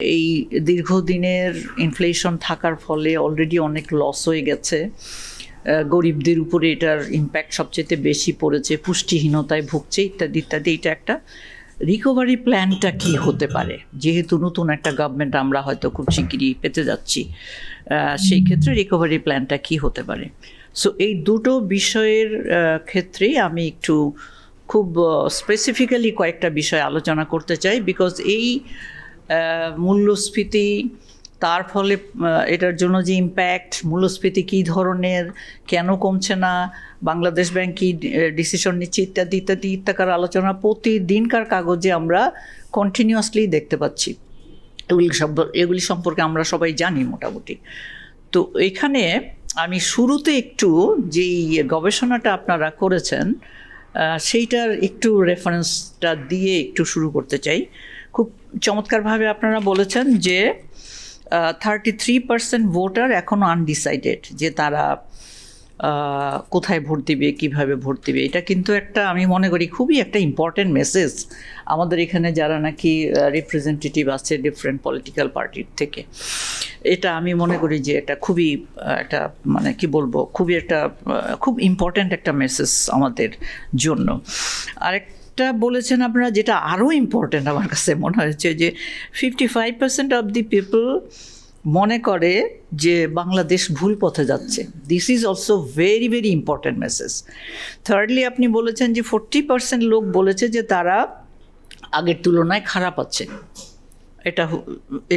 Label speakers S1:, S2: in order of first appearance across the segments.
S1: এই দীর্ঘদিনের ইনফ্লেশন থাকার ফলে অলরেডি অনেক লস হয়ে গেছে। গরিবদের উপরে এটার ইম্প্যাক্ট সবচেয়ে বেশি পড়েছে, পুষ্টিহীনতায় ভুগছে ইত্যাদি ইত্যাদি। এটা একটা রিকভারি প্ল্যানটা কি হতে পারে? যেহেতু নতুন একটা গভর্নমেন্ট আমরা হয়তো খুব শিগগিরই পেতে যাচ্ছি। সেই ক্ষেত্রে রিকভারি প্ল্যানটা কি হতে পারে? সো এই দুটো বিষয়ের ক্ষেত্রেই আমি একটু খুব স্পেসিফিক্যালি কয়েকটা বিষয় আলোচনা করতে চাই। বিকজ এই মূল্যস্ফীতি, তার ফলে এটার জন্য যে ইম্প্যাক্ট মূল্যস্ফীতি কী ধরনের, কেন কমছে না, বাংলাদেশ ব্যাংক কী ডিসিশন নিচ্ছে ইত্যাদি ইত্যাদি, ইত্যাকার আলোচনা প্রতিদিনকার কাগজে আমরা কন্টিনিউয়াসলি দেখতে পাচ্ছি। এগুলি এগুলি সম্পর্কে আমরা সবাই জানি মোটামুটি। তো এখানে আমি শুরুতে একটু যেই গবেষণাটা আপনারা করেছেন সেইটার একটু রেফারেন্সটা দিয়ে একটু শুরু করতে চাই। খুব চমৎকারভাবে আপনারা বলেছেন যে থার্টি থ্রি পার্সেন্ট ভোটার এখনও আনডিসাইডেড যে তারা কোথায় ভোট দিবে, কীভাবে ভোট দিবে। এটা কিন্তু একটা, আমি মনে করি, খুবই একটা ইম্পর্টেন্ট মেসেজ আমাদের এখানে যারা নাকি রিপ্রেজেন্টেটিভ আছে ডিফারেন্ট পলিটিক্যাল পার্টির থেকে। এটা আমি মনে করি যে এটা খুবই একটা মানে কি বলব, খুবই একটা খুব ইম্পর্ট্যান্ট একটা মেসেজ আমাদের জন্য। আরেকটা বলেছেন আপনারা, যেটা আরও ইম্পর্টেন্ট আমার কাছে মনে হয়েছে যে fifty five percent of the people মনে করে যে, বাংলাদেশ ভুল পথে যাচ্ছে। This is also very very important message thirdly আপনি বলেছেন যে ফোরটি পার্সেন্ট লোক বলেছে যে, তারা আগের তুলনায় খারাপ আছে। এটা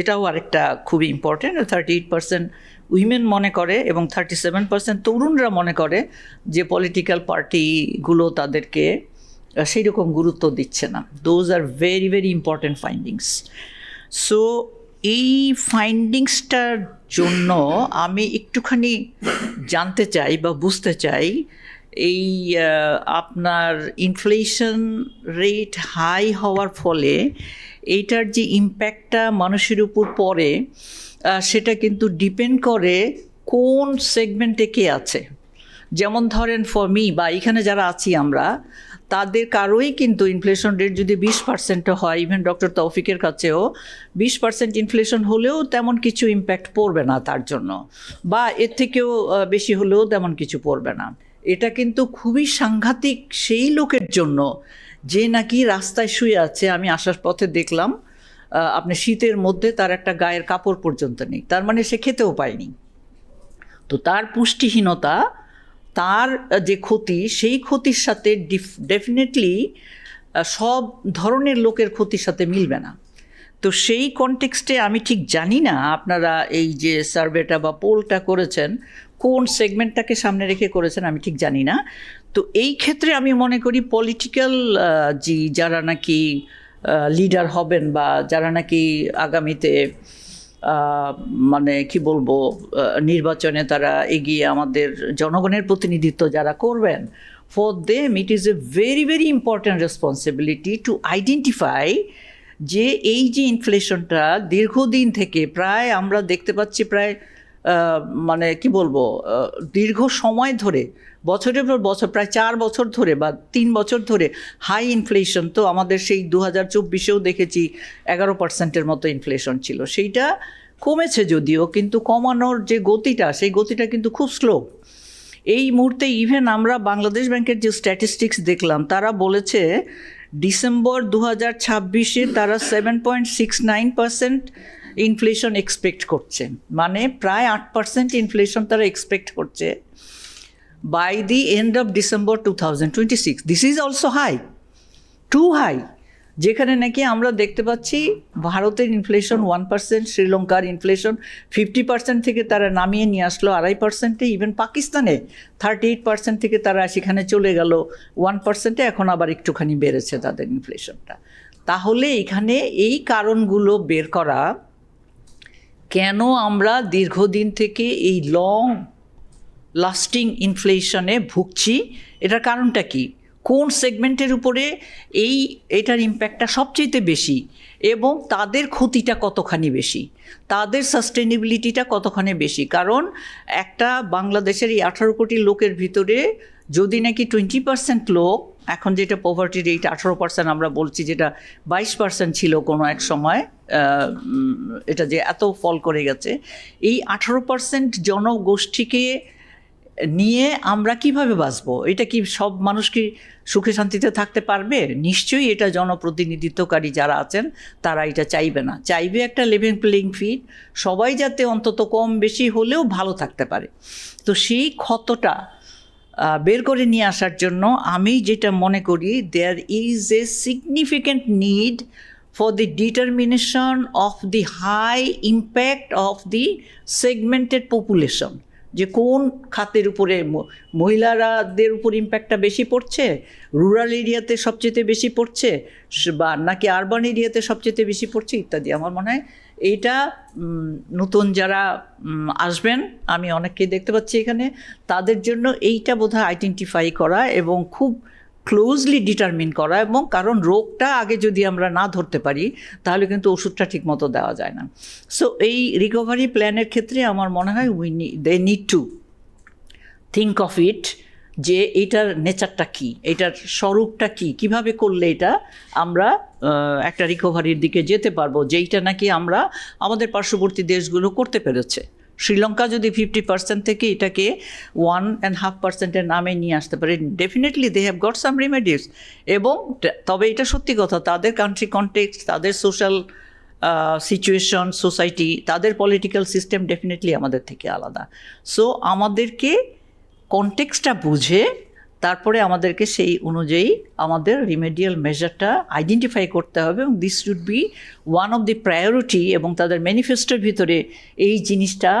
S1: এটাও আরেকটা খুবই important thirty eight percent women মনে করে এবং থার্টি সেভেন পার্সেন্ট তরুণরা মনে করে যে পলিটিক্যাল পার্টিগুলো তাদেরকে সেই রকম গুরুত্ব দিচ্ছে না। Those are very very important findings so এই ফাইন্ডিংসটার জন্য আমি একটুখানি জানতে চাই বা বুঝতে চাই, এই আপনার ইনফ্লেশন রেট হাই হওয়ার ফলে এইটার যে ইম্প্যাক্টটা মানুষের উপর পড়ে সেটা কিন্তু ডিপেন্ড করে কোন সেগমেন্টে কে আছে। যেমন ধরেন ফর মি বা এখানে যারা আছি আমরা, তাদের কারোই কিন্তু ইনফ্লেশন রেট যদি বিশ পার্সেন্টও হয় ইভেন ডক্টর তৌফিকের কাছেও, বিশ পার্সেন্ট ইনফ্লেশন হলেও তেমন কিছু ইম্প্যাক্ট পড়বে না তার জন্য। বা এর থেকেও বেশি হলেও তেমন কিছু পড়বে না। এটা কিন্তু খুবই সাংঘাতিক সেই লোকের জন্য যে নাকি রাস্তায় শুয়ে আছে, আমি আসার পথে দেখলাম আপনি শীতের মধ্যে তার একটা গায়ের কাপড় পর্যন্ত নেই। তার মানে সে খেতেও পায়নি। তো তার পুষ্টিহীনতা তার যে ক্ষতি, সেই ক্ষতির সাথে ডেফিনেটলি সব ধরনের লোকের ক্ষতির সাথে মিলবে না। তো সেই কনটেক্সটে আমি ঠিক জানি না আপনারা এই যে সার্ভেটা বা পোলটা করেছেন, কোন সেগমেন্টটাকে সামনে রেখে করেছেন আমি ঠিক জানি না। তো এই ক্ষেত্রে আমি মনে করি পলিটিক্যাল যে যারা নাকি লিডার হবেন বা যারা নাকি আগামীতে মানে কি বলব নির্বাচনে তারা এগিয়ে আমাদের জনগণের প্রতিনিধিত্ব যারা করবেন for them it is a very very important responsibility to identify যে এই যে ইনফ্লেশনটা দীর্ঘদিন থেকে প্রায় আমরা দেখতে পাচ্ছি প্রায় মানে কি বলব দীর্ঘ সময় ধরে বছরের পর বছর, প্রায় চার বছর ধরে বা তিন বছর ধরে হাই ইনফ্লেশন তো আমাদের সেই দু হাজার চব্বিশেও দেখেছি এগারো পার্সেন্টের মতো ইনফ্লেশন ছিল। সেইটা কমেছে যদিও, কিন্তু কমানোর যে গতিটা, সেই গতিটা কিন্তু খুব স্লো এই মুহূর্তে ইভেন আমরা বাংলাদেশ ব্যাংকের যে স্ট্যাটিস্টিক্স দেখলাম, তারা বলেছে ডিসেম্বর দু হাজার ছাব্বিশে তারা seven point six nine percent inflation expect করছে। মানে প্রায় আট পার্সেন্ট ইনফ্লেশন তারা এক্সপেক্ট করছে। Of December two thousand twenty six this is also high to high যেখানে নাকি আমরা দেখতে পাচ্ছি ভারতের ইনফ্লেশন ওয়ান পার্সেন্ট শ্রীলঙ্কার ইনফ্লেশন ফিফটি পার্সেন্ট থেকে তারা নামিয়ে নিয়ে আসলো, আড়াই পার্সেন্টে ইভেন পাকিস্তানে থার্টি এইট পার্সেন্ট থেকে তারা সেখানে চলে গেল ওয়ান পার্সেন্টে এখন আবার একটুখানি বেড়েছে তাদের ইনফ্লেশনটা তাহলে এখানে এই কারণগুলো বের করা কেন আমরা দীর্ঘদিন থেকে এই লং লাস্টিং ইনফ্লেশনে ভুগছি, এটার কারণটা কি? কোন সেগমেন্টের উপরে এই, এটার ইম্প্যাক্টটা সবচেয়ে বেশি এবং তাদের ক্ষতিটা কতখানি বেশি? তাদের সাস্টেনেবিলিটিটা কতখানি বেশি? কারণ একটা বাংলাদেশের এই আঠারো কোটি লোকের ভিতরে যদি নাকি টোয়েন্টি পার্সেন্ট লোক, এখন যেটা পভার্টি রেট আঠারো পার্সেন্ট আমরা বলছি, যেটা বাইশ পার্সেন্ট ছিল কোনো এক সময় এটা যে এত ফল করে গেছে, এই আঠারো পার্সেন্ট জনগোষ্ঠীকে নিয়ে আমরা কীভাবে বাঁচবো? এটা কি সব মানুষ কি সুখে শান্তিতে থাকতে পারবে? নিশ্চয়ই এটা জনপ্রতিনিধিত্বকারী যারা আছেন, তারা এটা চাইবে না। চাইবে একটা লিভিং প্লেইং ফিল্ড সবাই যাতে অন্তত কম বেশি হলেও ভালো থাকতে পারে। তো সেই ক্ষতটা বের করে নিয়ে আসার জন্য আমি যেটা মনে করি there is a significant need for the determination of the high impact of the segmented population যে কোন খাতের উপরে মহিলারাদের উপর ইম্প্যাক্টটা বেশি পড়ছে? রুরাল এরিয়াতে সবচেয়ে বেশি পড়ছে? বা নাকি আরবান এরিয়াতে সবচেয়ে বেশি পড়ছে? ইত্যাদি। আমার মনে হয় এইটা নতুন যারা আসবেন, আমি অনেককেই দেখতে পাচ্ছি এখানে, তাদের জন্য এইটা বোধহয় আইডেন্টিফাই করা এবং খুব ক্লোজলি ডিটারমিন করা এবং কারণ রোগটা আগে যদি আমরা না ধরতে পারি, তাহলে কিন্তু ওষুধটা ঠিকমতো দেওয়া যায় না। সো এই রিকভারি প্ল্যানের ক্ষেত্রে আমার মনে হয় we they need to think of it যে এইটার নেচারটা কি, এটার স্বরূপটা কি, কীভাবে করলে এটা আমরা একটা রিকভারির দিকে যেতে পারব, যেইটা নাকি আমরা আমাদের পার্শ্ববর্তী দেশগুলো করতে পেরেছে। শ্রীলঙ্কা যদি ফিফটি পার্সেন্ট থেকে এটাকে ওয়ান অ্যান্ড হাফ পার্সেন্টের নামে নিয়ে আসতে পারে definitely they have got some remedies এবং তবে এটা সত্যি কথা, তাদের কান্ট্রি কন্টেক্স তাদের সোশ্যাল সিচুয়েশন সোসাইটি তাদের পলিটিক্যাল সিস্টেম ডেফিনেটলি আমাদের থেকে আলাদা। সো আমাদেরকে কন্টেক্সটা বুঝে তারপরে আমাদেরকে সেই অনুযায়ী আমাদের রিমেডিয়াল মেজারটা আইডেন্টিফাই করতে হবে এবং this should be one of the priority এবং তাদের ম্যানিফেস্টোর ভিতরে এই জিনিসটা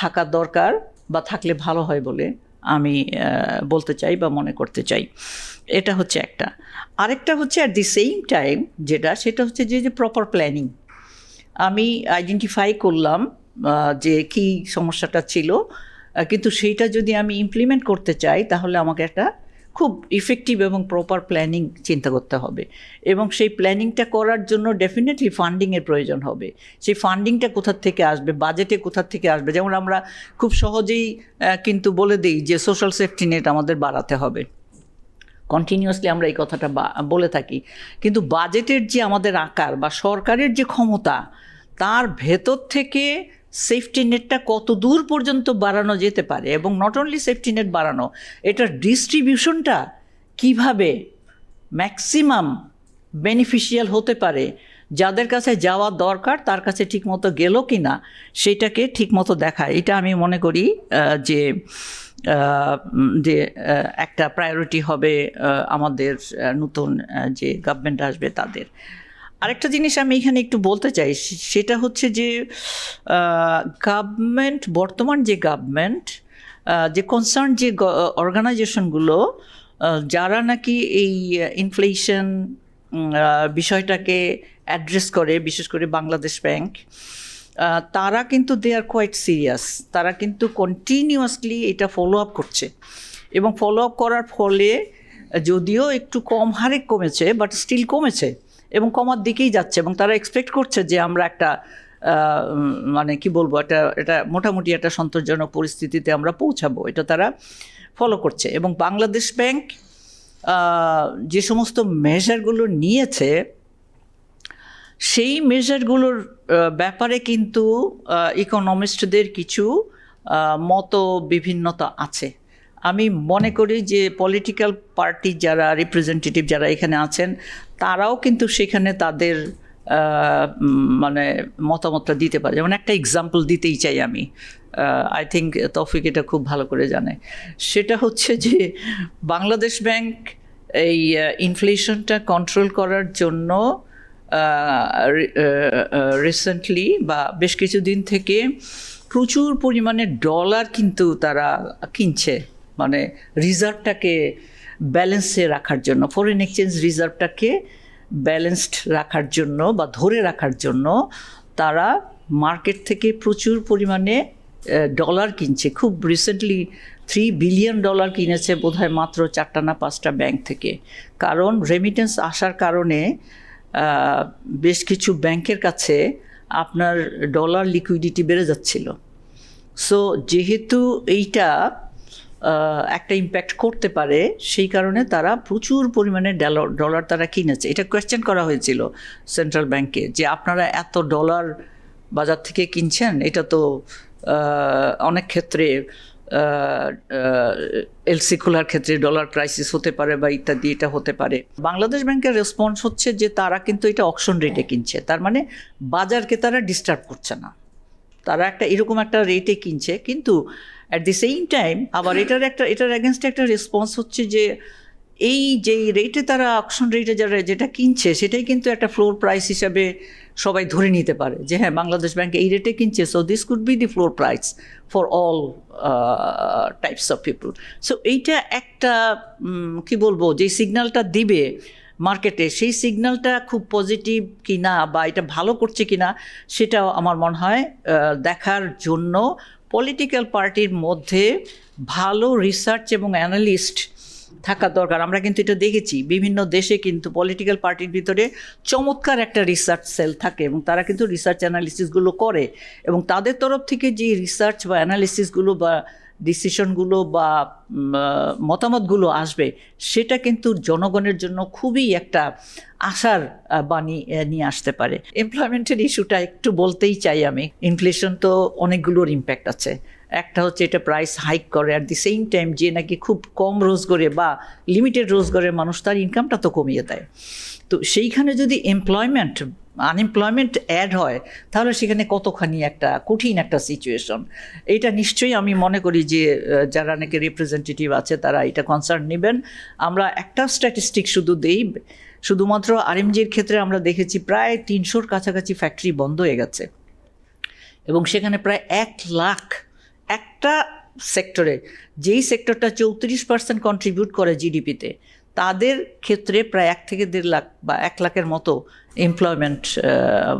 S1: থাকা দরকার বা থাকলে ভালো হয় বলে আমি বলতে চাই বা মনে করতে চাই। এটা হচ্ছে একটা। আরেকটা হচ্ছে অ্যাট দি সেম টাইম যেটা, সেটা হচ্ছে যে যে প্রপার প্ল্যানিং আমি আইডেন্টিফাই করলাম যে কি সমস্যাটা ছিল কিন্তু সেইটা যদি আমি ইমপ্লিমেন্ট করতে চাই, তাহলে আমাকে একটা খুব ইফেক্টিভ এবং প্রপার প্ল্যানিং চিন্তা করতে হবে। এবং সেই প্ল্যানিংটা করার জন্য ডেফিনেটলি ফান্ডিংয়ের প্রয়োজন হবে। সেই ফান্ডিংটা কোথার থেকে আসবে বাজেটে কোথার থেকে আসবে? যেমন আমরা খুব সহজেই কিন্তু বলে দিই যে সোশ্যাল সেফটি নেট আমাদের বাড়াতে হবে। কন্টিনিউয়াসলি আমরা এই কথাটা বলে থাকি। কিন্তু বাজেটের যে আমাদের আকার বা সরকারের যে ক্ষমতা, তার ভেতর থেকে সেফটি নেটটা কত দূর পর্যন্ত বাড়ানো যেতে পারে এবং নট অনলি সেফটি নেট বাড়ানো, এটার ডিস্ট্রিবিউশনটা কীভাবে ম্যাক্সিমাম বেনিফিশিয়াল হতে পারে, যাদের কাছে যাওয়া দরকার, তার কাছে ঠিকমতো গেল কি না সেইটাকে ঠিকমতো দেখা। এটা আমি মনে করি যে যে একটা প্রায়োরিটি হবে আমাদের নতুন যে গভর্নমেন্ট আসবে তাদের। আরেকটা জিনিস আমি এখানে একটু বলতে চাই সেটা হচ্ছে যে গভর্নমেন্ট বর্তমান যে গভর্নমেন্ট যে কনসার্ন যে অর্গানাইজেশনগুলো যারা নাকি এই ইনফ্লেশন বিষয়টাকে অ্যাড্রেস করে, বিশেষ করে বাংলাদেশ ব্যাংক তারা কিন্তু দে আর কোয়াইট সিরিয়াস তারা কিন্তু কন্টিনিউয়াসলি এটা ফলো আপ করছে। এবং ফলো আপ করার ফলে, যদিও একটু কম হারে কমেছে বাট স্টিল কমেছে। এবং কমার দিকেই যাচ্ছে এবং তারা এক্সপেক্ট করছে যে আমরা একটা মানে কি বলব, একটা এটা মোটামুটি একটা সন্তোষজনক পরিস্থিতিতে আমরা পৌঁছাবো। এটা তারা ফলো করছে এবং বাংলাদেশ ব্যাংক যে সমস্ত মেজারগুলো নিয়েছে, সেই মেজারগুলোর ব্যাপারে কিন্তু ইকোনমিস্টদের কিছু মত বিভিন্নতা আছে। আমি মনে করি যে পলিটিক্যাল পার্টি যারা রিপ্রেজেন্টেটিভ যারা এখানে আছেন, তারাও কিন্তু সেখানে তাদের মানে মতামতটা দিতে পারে। যেমন একটা এক্সাম্পল দিতেই চাই আমি। আই থিঙ্ক তফিক এটা খুব ভালো করে জানে। সেটা হচ্ছে যে বাংলাদেশ ব্যাংক এই ইনফ্লেশনটা কন্ট্রোল করার জন্য রিসেন্টলি বা বেশ কিছুদিন থেকে প্রচুর পরিমাণে ডলার কিন্তু তারা কিনছে। মানে রিজার্ভটাকে ব্যালেন্সে রাখার জন্য ফরেন এক্সচেঞ্জ রিজার্ভটাকে ব্যালেন্সড রাখার জন্য বা ধরে রাখার জন্য তারা মার্কেট থেকে প্রচুর পরিমাণে ডলার কিনছে। খুব রিসেন্টলি থ্রি বিলিয়ন ডলার কিনেছে বোধহয় মাত্র চারটা না পাঁচটা ব্যাংক থেকে। কারণ রেমিটেন্স আসার কারণে বেশ কিছু ব্যাংকের কাছে আপনার ডলার লিকুইডিটি বেড়ে যাচ্ছিল। সো যেহেতু এইটা একটা ইম্প্যাক্ট করতে পারে, সেই কারণে তারা প্রচুর পরিমাণে ডলার ডলার তারা কিনেছে। এটা কোয়েশ্চেন করা হয়েছিল সেন্ট্রাল ব্যাংকে যে আপনারা এত ডলার বাজার থেকে কিনছেন, এটা তো অনেক ক্ষেত্রে এলসি খোলার ক্ষেত্রে ডলার ক্রাইসিস হতে পারে বা ইত্যাদি এটা হতে পারে। বাংলাদেশ ব্যাংকের রেসপন্স হচ্ছে যে তারা কিন্তু এটা অকশন রেটে কিনছে। তার মানে বাজারকে তারা ডিস্টার্ব করছে না। তারা একটা এরকম একটা রেটে কিনছে, কিন্তু অ্যাট দি সেম টাইম আবার এটার একটা, এটার অ্যাগেনস্টে একটা রেসপন্স হচ্ছে যে এই যে রেটে তারা অকশন রেটে যারা যেটা কিনছে, সেটাই কিন্তু একটা ফ্লোর প্রাইস হিসাবে সবাই ধরে নিতে পারে যে হ্যাঁ বাংলাদেশ ব্যাংক এই রেটে কিনছে so this could be the floor price for all types of people so এইটা একটা কি বলব যে সিগন্যালটা দিবে মার্কেটে সেই সিগন্যালটা খুব পজিটিভ কি না বা এটা ভালো করছে কি না সেটাও আমার মনে হয় দেখার জন্য পলিটিক্যাল পার্টির মধ্যে ভালো রিসার্চ এবং অ্যানালিস্ট থাকা দরকার। আমরা কিন্তু এটা দেখেছি। বিভিন্ন দেশে কিন্তু পলিটিক্যাল পার্টির ভিতরে চমৎকার একটা রিসার্চ সেল থাকে এবং তারা কিন্তু রিসার্চ অ্যানালিসিসগুলো করে এবং তাদের তরফ থেকে যে রিসার্চ বা অ্যানালিসিসগুলো বা ডিসিশনগুলো বা মতামতগুলো আসবে, সেটা কিন্তু জনগণের জন্য খুবই একটা আশার বাণী নিয়ে আসতে পারে। এমপ্লয়মেন্টের ইস্যুটা একটু বলতেই চাই আমি। ইনফ্লেশন তো অনেকগুলোর ইম্প্যাক্ট আছে। একটা হচ্ছে এটা প্রাইস হাইক করে অ্যাট দি সেম টাইম যে নাকি খুব কম রোজগারে বা লিমিটেড রোজগারের মানুষ, তার ইনকামটা তো কমিয়ে দেয়। তো সেইখানে যদি এমপ্লয়মেন্ট আনএমপ্লয়মেন্ট অ্যাড হয়, তাহলে সেখানে কতখানি একটা কঠিন একটা সিচুয়েশন এটা নিশ্চয়ই আমি মনে করি যে যারা নাকি রিপ্রেজেন্টেটিভ আছে, তারা এটা কনসার্ন নেবেন। আমরা একটা স্ট্যাটিস্টিক শুধু দেই, শুধুমাত্র আরএমজির ক্ষেত্রে আমরা দেখেছি প্রায় তিনশোর কাছাকাছি ফ্যাক্টরি বন্ধ হয়ে গেছে। এবং সেখানে প্রায় এক লাখ, একটা সেক্টরে যেই সেক্টরটা চৌত্রিশ পার্সেন্ট কন্ট্রিবিউট করে জিডিপিতে তাদের ক্ষেত্রে প্রায় এক থেকে দেড় লাখ বা এক লাখের মতো এমপ্লয়মেন্ট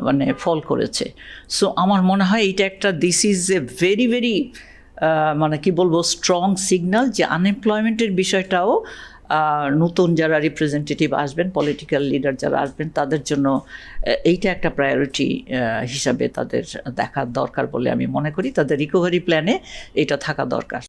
S1: মানে ফল করেছে। সো আমার মনে হয় এইটা একটা this is a very very মানে কি বলব স্ট্রং সিগন্যাল যে আনএমপ্লয়মেন্টের বিষয়টাও নতুন যারা রিপ্রেজেন্টেটিভ আসবেন পলিটিক্যাল লিডার যারা আসবেন, তাদের জন্য এইটা একটা প্রায়োরিটি হিসাবে তাদের দেখা দরকার বলে আমি মনে করি। তাদের রিকভারি প্ল্যানে এটা থাকা দরকার।